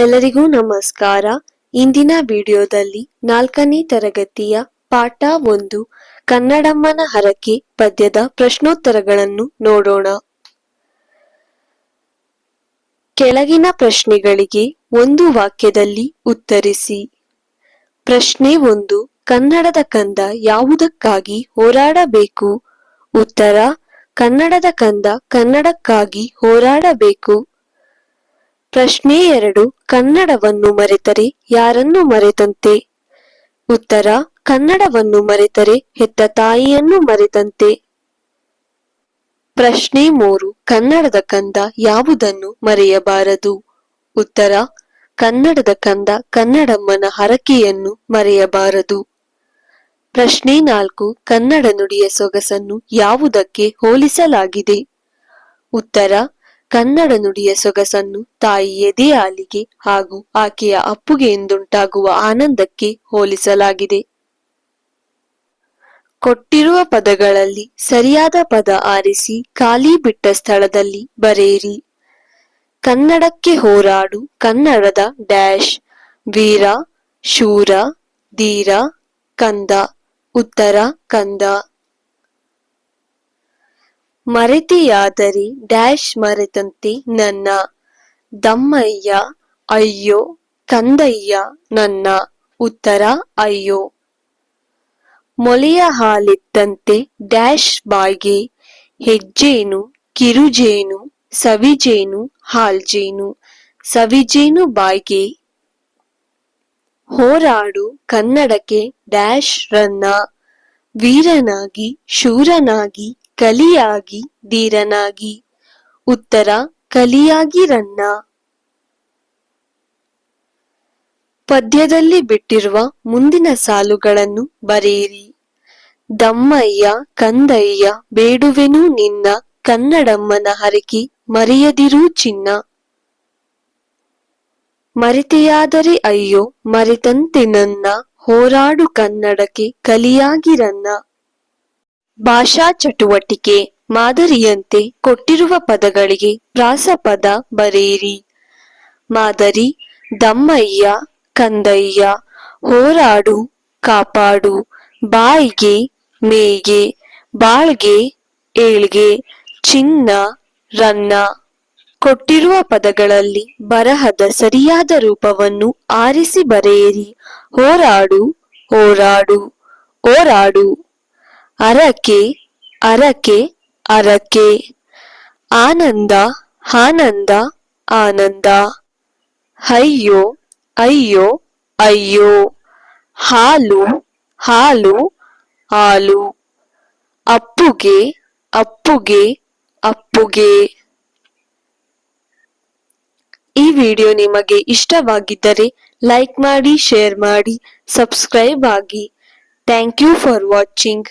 ಎಲ್ಲರಿಗೂ ನಮಸ್ಕಾರ. ಇಂದಿನ ವಿಡಿಯೋದಲ್ಲಿ ನಾಲ್ಕನೇ ತರಗತಿಯ ಪಾಠ ಒಂದು, ಕನ್ನಡಮ್ಮನ ಹರಕೆ ಪದ್ಯದ ಪ್ರಶ್ನೋತ್ತರಗಳನ್ನು ನೋಡೋಣ. ಕೆಳಗಿನ ಪ್ರಶ್ನೆಗಳಿಗೆ ಒಂದು ವಾಕ್ಯದಲ್ಲಿ ಉತ್ತರಿಸಿ. ಪ್ರಶ್ನೆ ಒಂದು, ಕನ್ನಡದ ಕಂದ ಯಾವುದಕ್ಕಾಗಿ ಹೋರಾಡಬೇಕು? ಉತ್ತರ, ಕನ್ನಡದ ಕಂದ ಕನ್ನಡಕ್ಕಾಗಿ ಹೋರಾಡಬೇಕು. ಪ್ರಶ್ನೆ ಎರಡು, ಕನ್ನಡವನ್ನು ಮರೆತರೆ ಯಾರನ್ನು ಮರೆತಂತೆ? ಉತ್ತರ, ಕನ್ನಡವನ್ನು ಮರೆತರೆ ಹೆತ್ತ ತಾಯಿಯನ್ನು ಮರೆತಂತೆ. ಪ್ರಶ್ನೆ ಮೂರು, ಕನ್ನಡದ ಕಂದ ಯಾವುದನ್ನು ಮರೆಯಬಾರದು? ಉತ್ತರ, ಕನ್ನಡದ ಕಂದ ಕನ್ನಡಮ್ಮನ ಹರಕೆಯನ್ನು ಮರೆಯಬಾರದು. ಪ್ರಶ್ನೆ ನಾಲ್ಕು, ಕನ್ನಡ ನುಡಿಯ ಸೊಗಸನ್ನು ಯಾವುದಕ್ಕೆ ಹೋಲಿಸಲಾಗಿದೆ? ಉತ್ತರ ಕನ್ನಡ ನುಡಿಯ ಸೊಗಸನ್ನು ತಾಯಿ ಹಾಲಿಗೆ ಹಾಗೂ ಆಕೆಯ ಅಪ್ಪುಗೆಯಿಂದುಂಟಾಗುವ ಆನಂದಕ್ಕೆ ಹೋಲಿಸಲಾಗಿದೆ. ಕೊಟ್ಟಿರುವ ಪದಗಳಲ್ಲಿ ಸರಿಯಾದ ಪದ ಆರಿಸಿ ಖಾಲಿ ಬಿಟ್ಟ ಸ್ಥಳದಲ್ಲಿ ಬರೆಯಿರಿ. ಕನ್ನಡಕ್ಕೆ ಹೋರಾಡು, ಕನ್ನಡದ ಡ್ಯಾಶ್, ವೀರ, ಶೂರ, ಧೀರ, ಕಂದ, ಉತ್ತರ, ಕಂದ. ಮರೆತೆಯಾದರೆ ಡ್ಯಾಶ್ ಮರೆತಂತೆ ನನ್ನ ದಮ್ಮಯ್ಯ, ಅಯ್ಯೋ ಕಂದಯ್ಯ ನನ್ನ ಉತ್ತರ ಅಯ್ಯೋ. ಮೊಲೆಯ ಹಾಲಿದ್ದಂತೆ ಡ್ಯಾಶ್ ಬಾಯ್ಗೆ, ಹೆಜ್ಜೇನು, ಕಿರುಜೇನು, ಸವಿಜೇನು, ಹಾಲ್ಜೇನು, ಸವಿಜೇನು ಬಾಯ್ಗೆ. ಹೋರಾಡು ಕನ್ನಡಕ್ಕೆ ಡ್ಯಾಶ್ ರನ್ನ, ವೀರನಾಗಿ, ಶೂರನಾಗಿ ಕಲಿಯಾಗಿ ಧೀರನಾಗಿ. ಉತ್ತರ, ಕಲಿಯಾಗಿ ರನ್ನ. ಪದ್ಯದಲ್ಲಿ ಬಿಟ್ಟಿರುವ ಮುಂದಿನ ಸಾಲುಗಳನ್ನು ಬರೆಯಿರಿ. ದಮ್ಮಯ್ಯ, ಕಂದಯ್ಯ, ಬೇಡುವೆನು ನಿನ್ನ, ಕನ್ನಡಮ್ಮನ ಹರಕೆ ಮರೆಯದಿರೂ ಚಿನ್ನ. ಮರೆತೆಯಾದರೆ ಅಯ್ಯೋ, ಮರೆತಂತೆ ನನ್ನ, ಹೋರಾಡು ಕನ್ನಡಕ್ಕೆ ಕಲಿಯಾಗಿರನ್ನ ಭಾಷಾ ಚಟುವಟಿಕೆ ಮಾದರಿಯಂತೆ ಕೊಟ್ಟಿರುವ ಪದಗಳಿಗೆ ಪ್ರಾಸಪದ ಬರೆಯಿರಿ. ಮಾದರಿ, ದಮ್ಮಯ್ಯ, ಕಂದಯ್ಯ, ಹೋರಾಡು, ಕಾಪಾಡು, ಬಾಯಿಗೆ, ಮೇಗೆ, ಬಾಳ್ಗೆ, ಏಳ್ಗೆ, ಚಿನ್ನ, ರನ್ನ. ಕೊಟ್ಟಿರುವ ಪದಗಳಲ್ಲಿ ಬರಹದ ಸರಿಯಾದ ರೂಪವನ್ನು ಆರಿಸಿ ಬರೆಯಿರಿ. ಹೋರಾಡು ಹೋರಾಡು ಹೋರಾಡು. ಅರಕೆ ಅರಕೆ ಅರಕೆ. ಆನಂದ ಆನಂದ ಆನಂದ. ಅಯ್ಯೋ ಅಯ್ಯೋ ಅಯ್ಯೋ. ಹಾಲು ಹಾಲು ಹಾಲು. ಅಪ್ಪುಗೆ ಅಪ್ಪುಗೆ ಅಪ್ಪುಗೆ. ಈ ವಿಡಿಯೋ ನಿಮಗೆ ಇಷ್ಟವಾಗಿದ್ದರೆ ಲೈಕ್ ಮಾಡಿ, ಶೇರ್ ಮಾಡಿ, ಸಬ್ಸ್ಕ್ರೈಬ್ ಆಗಿ. Thank you for watching.